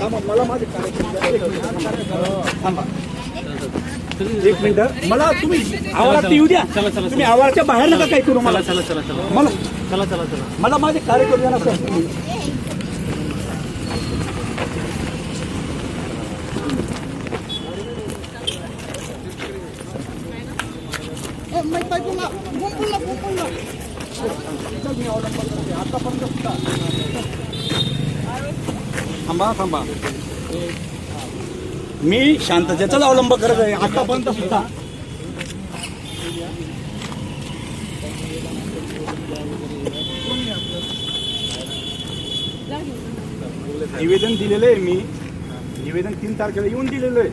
थांबा, मला माझे कार्यक्रम थांबा एक मिनिट मला तुम्ही आवारात येऊ द्या चला, चला, तुम्ही आवाराच्या बाहेर नका काही करू मला चला चला चला मला चला चला चला मला माझे कार्यक्रम द्या ना सर तुम्ही. थांबा थांबा. मी शांततेचाच अवलंब करत आहे. आतापर्यंत सुद्धा. निवेदन दिलेलं आहे मी. निवेदन तीन तारखेला येऊन दिलेलं आहे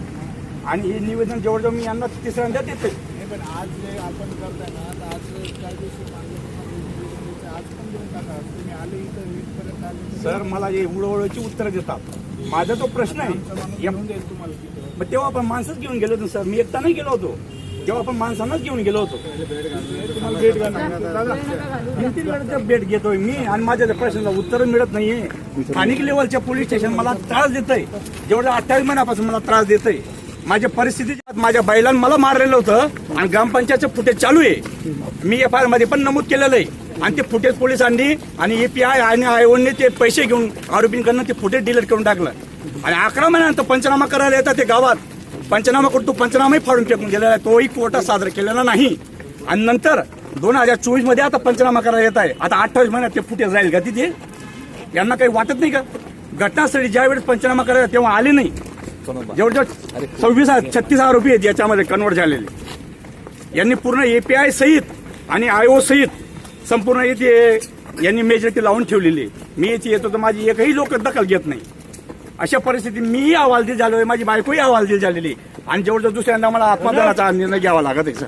आणि हे निवेदन जवळजवळ मी यांना तिसऱ्यांदा देते पण आज जे आपण करताय ना तर आज कायदेशीर मार्ग तुम्हाला आज पण देऊन टाका तुम्ही आले इथं वीटपर्यंत आले तर सर मला हे उडवळची उत्तरं देतात. माझा तो प्रश्न आहे. मग तेव्हा आपण माणसंच घेऊन गेलो होतो सर. मी एकटा नाही गेलो होतो. तेव्हा आपण माणसांनाच घेऊन गेलो होतो. भेट घेतोय मी आणि माझ्या त्या प्रश्नाला उत्तर मिळत नाहीये स्थानिक लेवलच्या पोलीस स्टेशन मला त्रास देत आहे जेवढ्या अठ्ठावीस महिन्यापासून मला त्रास देत आहे माझ्या परिस्थिती माझ्या बैलांना मला मारलेलं होतं आणि ग्रामपंचायतचं फुटेज चालू आहे. मी एफ आय आरमध्ये पण नमूद केलेलं आहे. आणि ते फुटेज पोलिसांनी आणि एपीआय आणि आयओने ते पैसे घेऊन आरोपींकडनं ते फुटेज डिलीट करून टाकलं. आणि अकरा महिन्यानंतर पंचनामा करायला येतात ते गावात. पंचनामा करतो पंचनामाही फाडून फेकून गेलेला आहे. तोही कोर्टात सादर केलेला नाही. आणि नंतर दोन हजार चोवीसमध्ये आता पंचनामा करायला येत आहे. आता अठ्ठावीस महिन्यात ते फुटेज राहील का तिथे? यांना काही वाटत नाही का? घटनास्थळी ज्या वेळेस पंचनामा करायला तेव्हा आले नाही जवळजवळ सव्वीस छत्तीस आरोपी आहेत याच्यामध्ये कन्वर्ट झालेले. यांनी पूर्ण एपीआय सहित आणि आयओ सहित संपूर्ण येथे यांनी मेजॉरिटी लावून ठेवलेली आहे. मी येथे येतो तर माझी एकही लोक दखल घेत नाही अशा परिस्थितीत मीही अहवालदिल आहे माझी बायकोही अहवालदिल झालेली आहे. आणि जवळजवळ दुसऱ्यांदा मला आत्मदानाचा निर्णय घ्यावा लागत आहे सर